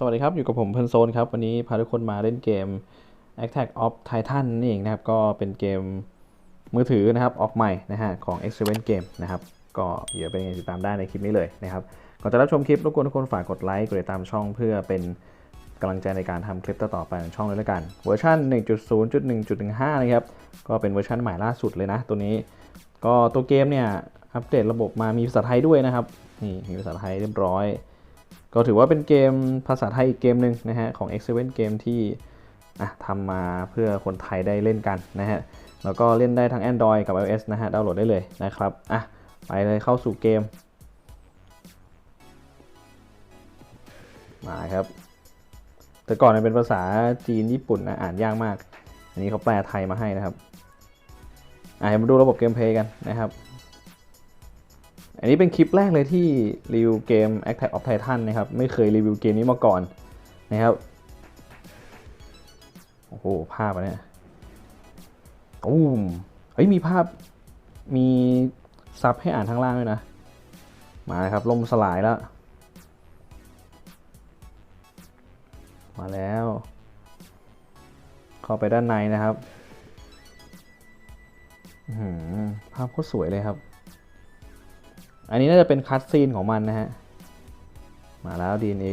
สวัสดีครับ อยู่กับผมเพ n นโซนครับ วันนี้พาทุกคนมาเล่นเกม Attack of Titan นี่เองนะครับ ก็เป็นเกมมือถือนะครับ ออกใหม่นะฮะของ x 7 Game นะครับ ก็เดี๋ยวเป็นไงติดตามได้ในคลิปนี้เลยนะครับ ก่อนจะรับชมคลิปรบกวนทุกคนฝากกดไลค์กดติดตามช่องเพื่อเป็นกำลังใจในการทำคลิปต่อๆไปของช่องเลยละกัน เวอร์ชัน1.0.1.15 นะครับ ก็เป็นเวอร์ชันใหม่ล่าสุดเลยนะ ตัวนี้ ก็ตัวเกมเนี่ยอัปเดตระบบมามีภาษาไทยด้วยนะครับ นี่มีภาษาไทยเรียบร้อย ก็ถือว่าเป็นเกมภาษาไทยอีกเกมหนึ่งนะฮะของ X7 เกมที่ทำมาเพื่อคนไทยได้เล่นกันนะฮะ แล้วก็เล่นได้ทั้ง Android กับ iOS นะฮะ ดาวน์โหลดได้เลยนะครับ อะ ไปเลยเข้าสู่เกม มาครับ แต่ก่อนมันเป็นภาษาจีนญี่ปุ่นนะอ่านยากมาก อันนี้เขาแปลไทยมาให้นะครับ อะมาดูระบบเกมเพลย์กันนะครับ อันนี้เป็นคลิปแรกเลยที่รีวิวเกม Attack of Titan นะครับ ไม่เคยรีวิวเกมนี้มาก่อนนะครับ โอ้โห ภาพอันเนี้ยอู้มเฮ้ย มีภาพ มีซับให้อ่านทางล่างด้วยนะ มาครับ ลมสลายแล้ว มาแล้ว เข้าไปด้านในนะครับหือภาพโคตรสวยเลยครับ อันนี้น่าจะเป็นคัตซีนของมันนะฮะ มาแล้ว DNA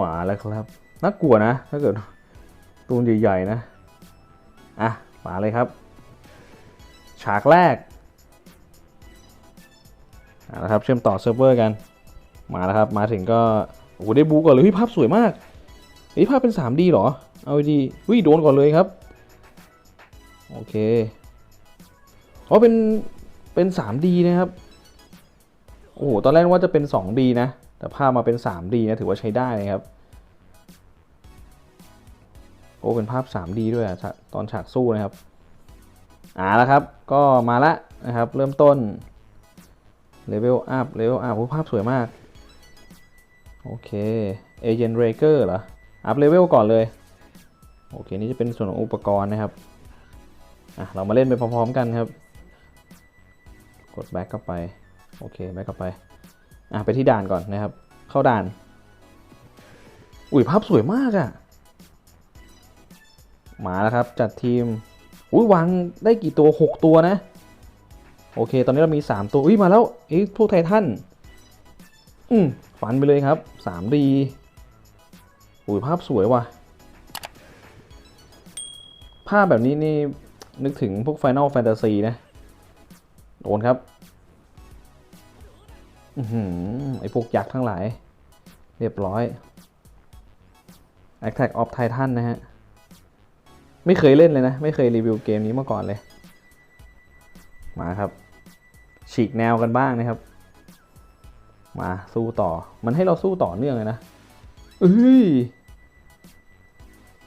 มาแล้วครับน่ากลัวนะ ถ้าเกิดตูนใหญ่ๆนะ อะ มาเลยครับ ฉากแรกเอาละครับเชื่อมต่อเซิร์ฟเวอร์กัน มาแล้วครับ มาถึงก็ โอ้โหได้บูก่อนเลยเฮ้ยภาพสวยมากเฮ้ยภาพเป็น 3D เหรอ เอาดีวิโดนก่อนเลยครับ โอเค อ๋อเป็น เป็น 3D นะครับ โอ้โห ตอนแรกว่าจะเป็น 2D นะ แต่ภาพมาเป็น 3D นะ ถือว่าใช้ได้นะครับ โอ้ เป็นภาพ 3D ด้วยอะตอนฉากสู้นะครับอ่าแล้วครับ ก็มาละนะครับ เริ่มต้น เลเวลอัพ เลเวลอัพภาพสวยมาก โอเค เอเจนต์เรเกอร์เหรอ อัพเลเวลก่อนเลย โอเค นี่จะเป็นส่วนของอุปกรณ์นะครับ อะ เรามาเล่นไปพร้อมๆกันครับ กดแบ็กเข้าไป โอเคแบ็กเข้าไป อะ ไปที่ด่านก่อนนะครับ เข้าด่าน อุ้ยภาพสวยมากอะ่ะ มาแล้วครับ จัดทีม อุ้ยวางได้กี่ตัว 6 ตัวนะ โอเค ตอนนี้เรามี 3 ตัว อุ้ย มาแล้วไอ้พวกไททัน อืมฟันไปเลยครับ 3D อุ้ยภาพสวยว่ะ ภาพแบบนี้นี่นึกถึงพวก Final Fantasy นะ โดนครับอือหือไอพวกยักษ์ทั้งหลาย เรียบร้อย Attack of Titan นะฮะ ไม่เคยเล่นเลยนะ ไม่เคยรีวิวเกมนี้มาก่อนเลย มาครับ ฉีกแนวกันบ้างนะครับ มาสู้ต่อ มันให้เราสู้ต่อเนื่องเลยนะเอ้ย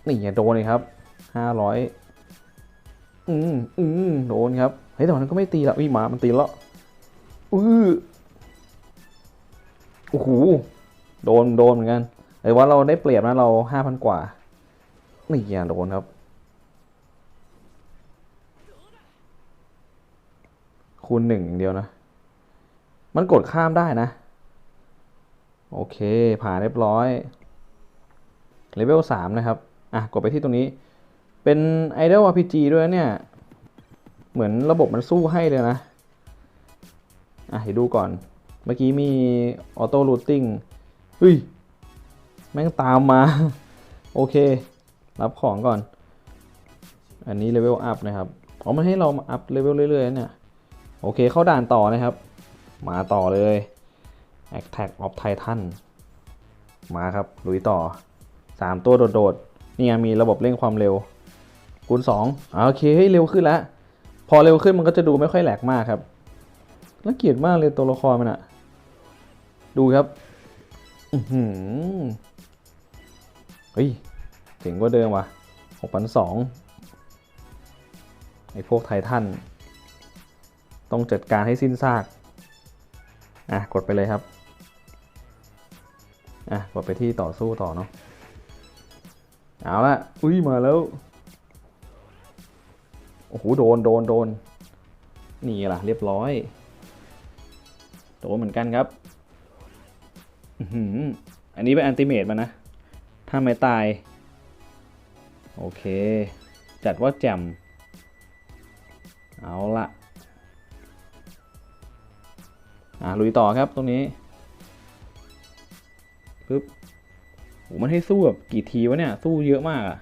นี่อย่าโดนเลยครับห้าร้อย อืมอืมโดนครับ เฮ้ยแต่มันก็ไม่ตีละวิมามันตีแล้วอือโอ้โหโดนโดนเหมือนกันแต่ว่าเราได้เปรียบนะเราห้าพันกว่านี่อย่าโดนครับ คูณหนึ่งอย่างเดียวนะ มันกดข้ามได้นะ โอเค ผ่านเรียบร้อยเลเวลสามนะครับ อะ กดไปที่ตรงนี้ เป็น Idol RPG ด้วยเนี่ย เหมือนระบบมันสู้ให้เลยนะ อะเดี๋ยวดูก่อน เมื่อกี้มีออโต้รูทติ้งเฮ้ย แม่งตามมา โอเค รับของก่อน อันนี้เลเวลอัพนะครับอ๋อมันให้เรามาอัพเลเวลเรื่อยๆเนี่ย โอเคเข้าด่านต่อนะครับ มาต่อเลย Attack of Titan มาครับลุยต่อ 3 ตัวโดดๆนี่ไงมีระบบเร่งความเร็ว คูณ2อ่าโอเคเฮ้ยเร็วขึ้นแล้ว พอเร็วขึ้นมันก็จะดูไม่ค่อยแหลกมากครับน่าเกลียดมากเลยตัวละครมันอะดูครับอือหือเฮ้ยเจ๋งกว่าเดิมว่ะ6,200ไอ้พวกไททันต้องจัดการให้สิ้นซาก อะ กดไปเลยครับ อะ กดไปที่ต่อสู้ต่อเนาะ เอาละ อุ้ย มาแล้ว อ้โหโดนโดนโดนนี่ล่ะเรียบร้อยโดนเหมือนกันครับอืออันนี้เป็นอันติเมตมานะ ถ้าไม่ตาย โอเค จัดว่าแจ่มเอาละอะลุยต่อครับตรงนี้ปึ๊บโหมันให้สู้แบบกี่ทีวะเนี่ย สู้เยอะมากอะ่ะ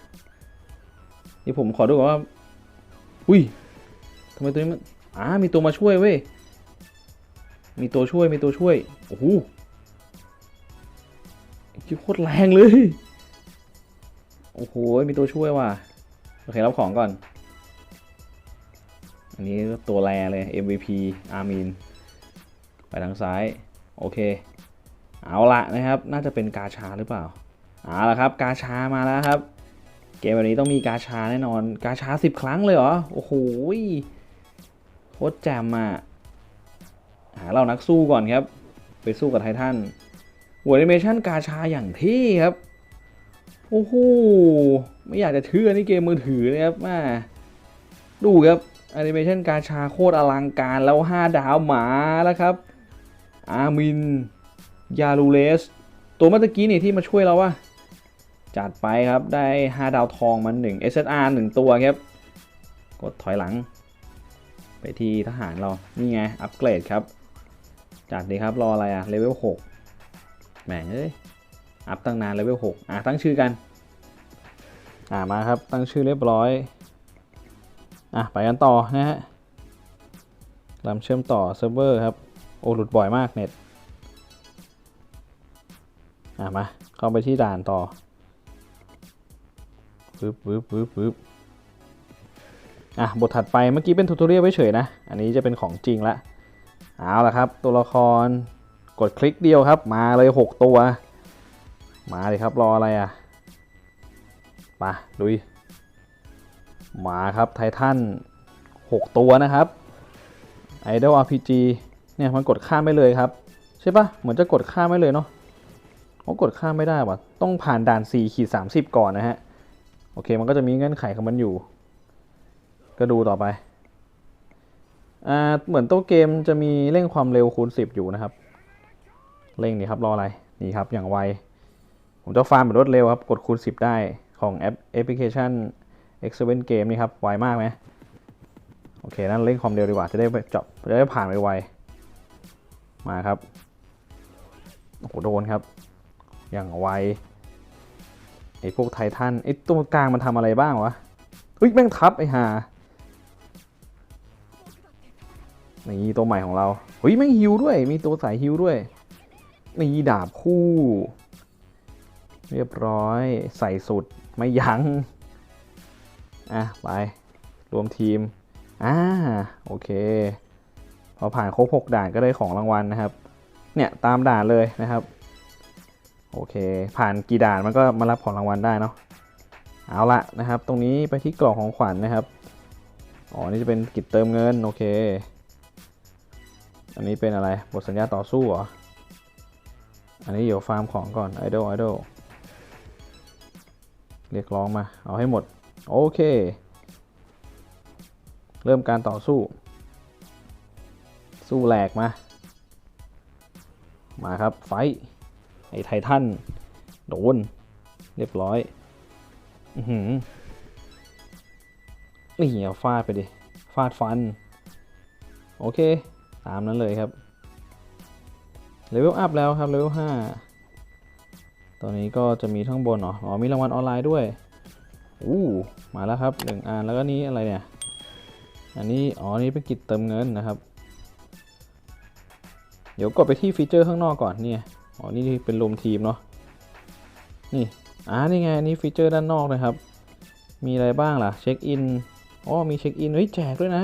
เดี๋ยวผมขอดูก่อนว่า อุ้ยทำไมตัวนี้มันอ่ามีตัวมาช่วยเว้ย มีตัวช่วย มีตัวช่วย โอ้โหคิดโคตรแรงเลย โอ้โห มีตัวช่วยว่ะ โอเครับของก่อน อันนี้ตัวแรเลย MVP อาร์มิน ไปทางซ้าย โอเค เอาละนะครับ น่าจะเป็นกาชาหรือเปล่า เอาละครับ กาชามาแล้วครับ เกมวันนี้ต้องมีกาชาแน่นอน กาชาสิบครั้งเลยเหรอ โอ้โหโคตรแจมอะหาเรานักสู้ก่อนครับ ไปสู้กับไททันหัวแอนิเมชันกาชาอย่างที่ครับ โอ้โห ไม่อยากจะเชื่อนี่เกมมือถือนะครับแม่ดูครับแอนิเมชันกาชาโคตรอลังการแล้ว 5 ดาวหมาแล้วครับ อามิน ยาลูเลส ตัวเมื่อกี้นี่ที่มาช่วยเราว่า จัดไปครับได้ 5 ดาวทองมา1 SSR 1 ตัวครับ กดถอยหลัง ไปที่ทหารเรา นี่ไง อัปเกรดครับ จัดดีครับรออะไรอะเลเวล6แหม่เอ้ย อัพตั้งนานเลเวล6อะตั้งชื่อกัน อ่ามาครับตั้งชื่อเรียบร้อย อะไปกันต่อนะฮะลำเชื่อมต่อเซิร์ฟเวอร์ครับ โอ้หลุดบ่อยมากเน็ต อะมาเข้าไปที่ด่านต่อ ปึ๊บปึ๊บปึ๊บปึ๊บอะบทถัดไปเมื่อกี้เป็นทูตเรียลเฉยนะ อันนี้จะเป็นของจริงละเอาละครับ ตัวละครกดคลิกเดียวครับ มาเลย 6 ตัว มาเลยครับรออะไรอะมาลุยมาครับไททัน6 ตัวนะครับ Idol RPG เนี่ยมันกดข้ามไม่เลยครับ ใช่ปะเหมือนจะกดข้ามไม่เลยเนาะเขากดข้ามไม่ได้ว่ะต้องผ่านด่าน4ขีด30 ก่อนนะฮะ โอเค มันก็จะมีเงื่อนไขของมันอยู่ ก็ดูต่อไป อ่า เหมือนตัวเกมจะมีเร่งความเร็วคูณ 10 อยู่นะครับ เร่งนี่ครับ รออะไร นี่ครับ อย่างไว ผมจะฟาร์มแบบรวดเร็วครับ กดคูณ 10 ได้ของแอปแอปพลิเคชัน X7 Game นี่ครับ ไวมากไหมโอเค นั่นเร่งความเร็วดีกว่า จะได้จบจะได้ผ่านไวๆมาครับ โอ้โห โดนครับ อย่างไว ไอ้พวกไททันไอ้ตัวกลางมันทำอะไรบ้างวะเฮ้ยแม่งทับไอ้ห่านี่ตัวใหม่ของเราเฮ้ยแม่งฮิวด้วย มีตัวสายฮิวด้วยนี่ดาบคู่ เรียบร้อยใส่สุดไม่ยัง้งอะไปรวมทีมอ่าโอเคพอผ่านครบ6ด่านก็ได้ของรางวัลนะครับ เนี่ยตามด่านเลยนะครับ โอเค ผ่านกี่ด่านมันก็มารับของรางวัลได้เนาะเอาละนะครับ ตรงนี้ไปที่กล่องของขวัญนนะครับอ๋อนี่จะเป็นกิจเติมเงินโอเค อันนี้เป็นอะไรบทสัญญาต่อสู้เหรออันนี้เดี๋ยวฟาร์มของก่อนไอดอลไอดอลเรียกร้องมาเอาให้หมด โอเค เริ่มการต่อสู้ สู้แหลกมา มาครับไฟ ไอ้ไททันโดน เรียบร้อย อือหือนี่เอาฟาดไปดิ ฟาดฟัน โอเค ตามนั้นเลยครับ เลเวลอัพแล้วครับ เลเวล5ตอนนี้ก็จะมีทั้งบนเหรอ อ๋อ มีรางวัลออนไลน์ด้วย อู้ มาแล้วครับหนึ่งอันแล้วก็นี้อะไรเนี่ย อันนี้ อ๋อ นี่เป็นกิจเติมเงินนะครับ เดี๋ยวกดไปที่ฟีเจอร์ข้างนอกก่อนเนี่ย อ๋อ นี่เป็นรวมทีมเนาะ นี่ อ่า นี่ไง นี่ฟีเจอร์ด้านนอกนะครับ มีอะไรบ้างล่ะ เช็คอิน อ๋อ มีเช็คอิน เฮ้ย แจกด้วยนะ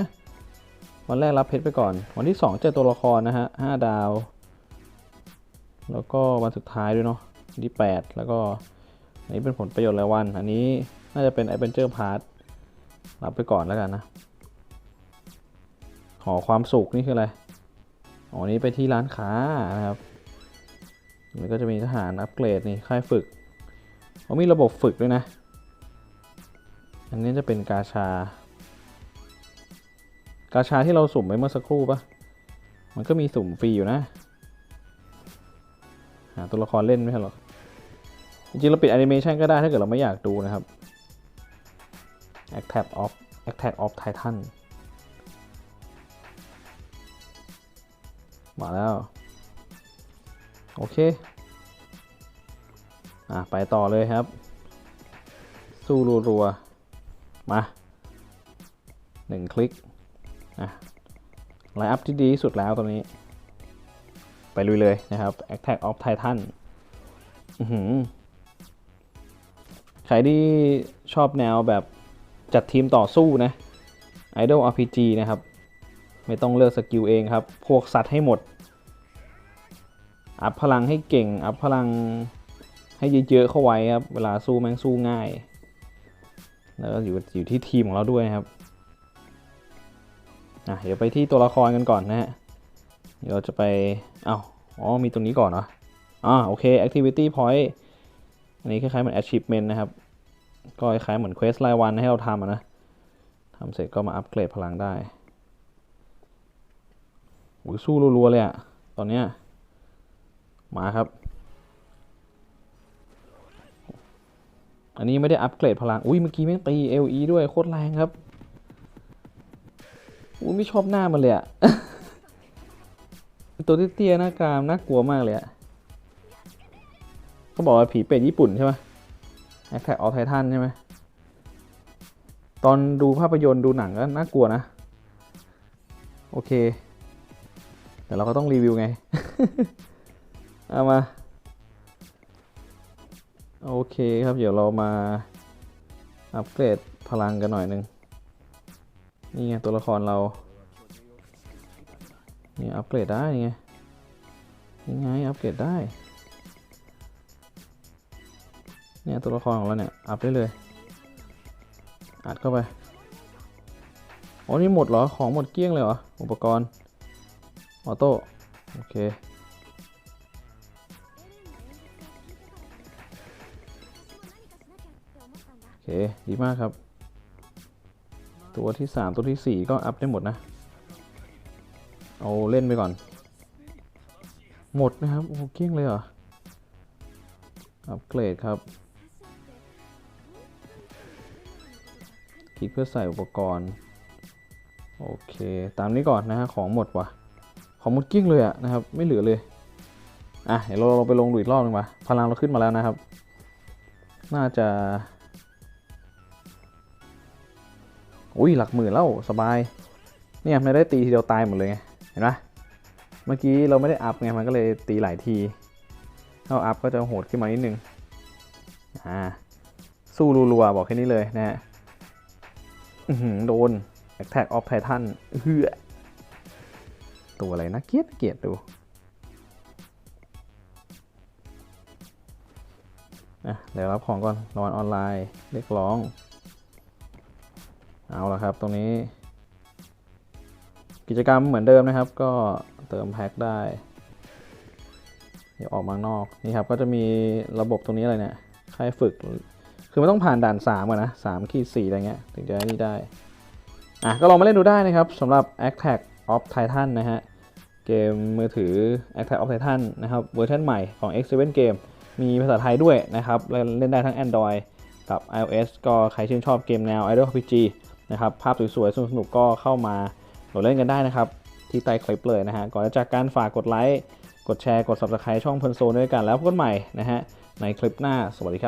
วันแรกรับเพชรไปก่อน วันที่ 2 เจอตัวละครนะฮะ5ดาว แล้วก็วันสุดท้ายด้วยเนาะวันที่ 8 แล้วก็อันนี้เป็นผลประโยชน์รายวัน อันนี้น่าจะเป็น Adventure Pass รับไปก่อนแล้วกันนะหอความสุขนี่คืออะไร อ๋อ นี้ไปที่ร้านค้านะครับ แล้วก็จะมีทหารอัปเกรดนี่ค่ายฝึกเขามีระบบฝึกด้วยนะ อันนี้จะเป็นกาชา กาชาที่เราสุ่มไปเมื่อสักครู่ปะมันก็มีสุ่มฟรีอยู่นะ หาตัวละครเล่นไม่ใช่หรอจริงๆเราปิดแอนิเมชันก็ได้ถ้าเกิดเราไม่อยากดูนะครับ Attack of Attack of Titan มาแล้ว โอเค อะ ไปต่อเลยครับ สู้รัวๆ มาหนึ่งคลิก อะไลน์อัพที่ดีที่สุดแล้วตอนนี้ ไปลุยเลยนะครับ Attack of Titan อือหือใครที่ชอบแนวแบบจัดทีมต่อสู้นะ Idol RPG นะครับ ไม่ต้องเลือกสกิลเองครับ พวกสัตว์ให้หมด อัพพลังให้เก่ง อัพพลังให้เยอะๆเข้าไว้ครับ เวลาสู้แม่งสู้ง่าย แล้วก็อยู่อยู่ที่ทีมของเราด้วยครับอะเดี๋ยวไปที่ตัวละครกันก่อนนะฮะ เดี๋ยวเราจะไป เอา้า อ๋อ มีตรงนี้ก่อนเหรออ่าโอเค activity point อันนี้คล้ายๆเหมือน achievement นะครับ ก็คล้ายๆเหมือน quest รายวันให้เราทำนะทำเสร็จก็มาอัปเกรดพลังได้โอ้ยสู้รัวๆเลยอะตอนเนี้ย มาครับ อันนี้ไม่ได้อัปเกรดพลัง อุ้ยเมื่อกี้แม่งตี LE ด้วยโคตรแรงครับอุ้ยไม่ชอบหน้ามันเลยอะตัวเตี้ยๆหน้ากรามน่ากลัวมากเลยอะเขาบอกว่าผีเป็ดญี่ปุ่นใช่ไหมแอคแท็กออฟไททันใช่ไหมตอนดูภาพยนตร์ดูหนังก็น่ากลัวนะ โอเค แต่เราก็ต้องรีวิวไง เอามา โอเคครับ เดี๋ยวเรามา อัปเกรดพลังกันหน่อยหนึง นี่ไงตัวละครเรา นี่อัปเกรดได้นี่ไงนี่ไงอัปเกรดได้ เนี่ยตัวละครของเราเนี่ย อัพได้เลย อัดเข้าไปอ๋อนี่หมดเหรอ ของหมดเกลี้ยงเลยเหรอ อุปกรณ์ ออโต้ โอเค ดีมากครับ ตัวที่ 3 ตัวทีสี่ 4 ก็อัพได้หมดนะ เอาเล่นไปก่อน หมดนะครับ โอ้เกลี้ยงเลยเหรอ อัปเกรดครับ คลิกเพื่อใส่อุปกรณ์ โอเค ตามนี้ก่อนนะฮะ ของหมดว่ะ ของหมดเกลี้ยงเลยอะนะครับ ไม่เหลือเลย อะ เดี๋ยวเราไปลงดูอีกรอบหนึงว่ะพลังเราขึ้นมาแล้วนะครับ น่าจะ อุ้ยหลักหมื่นแล้วสบาย เนี่ยไม่ได้ตีทีเดียวตายหมดเลยไงเห็นปะเมื่อกี้เราไม่ได้อัพไงมันก็เลยตีหลายทีถ้าอัพก็จะโหดขึ้นมานิดนึงอ่าสู้รัวๆบอกแค่นี้เลยนะฮะอือหือโดน Attack of Titan เฮือตัวอะไรนะเกียดเกียดดูอะเดี๋ยวรับของก่อนรางวัลออนไลน์เรียกร้อง เอาละครับ ตรงนี้ กิจกรรมเหมือนเดิมนะครับ ก็เติมแพ็คได้ เดี๋ยวออกมางนอกนี่ครับก็จะมีระบบตรงนี้อะไรเนี่ยค่ายฝึก คือมันต้องผ่านด่าน3ก่อนนะ3ขีด4อะไรเงี้ยถึงจะนี่ได้อะก็ลองมาเล่นดูได้นะครับสำหรับ Attack of Titan นะฮะเกมมือถือ Attack of Titan นะครับเวอร์ชันใหม่ของ X7 Game มีภาษาไทยด้วยนะครับ เล่นเล่นได้ทั้ง Android กับ iOS ก็ใครชื่นชอบเกมแนว Idol RPG นะครับ ภาพสวยๆ สนุกๆ ก็เข้ามาโหลดเล่นกันได้นะครับ ที่ใต้คลิปเลยนะฮะ ก่อนจะจากการฝากกดไลค์ กดแชร์ กด Subscribe ช่องเพลินโซนด้วยกันแล้วพบกันใหม่นะฮะ ในคลิปหน้า สวัสดีครับ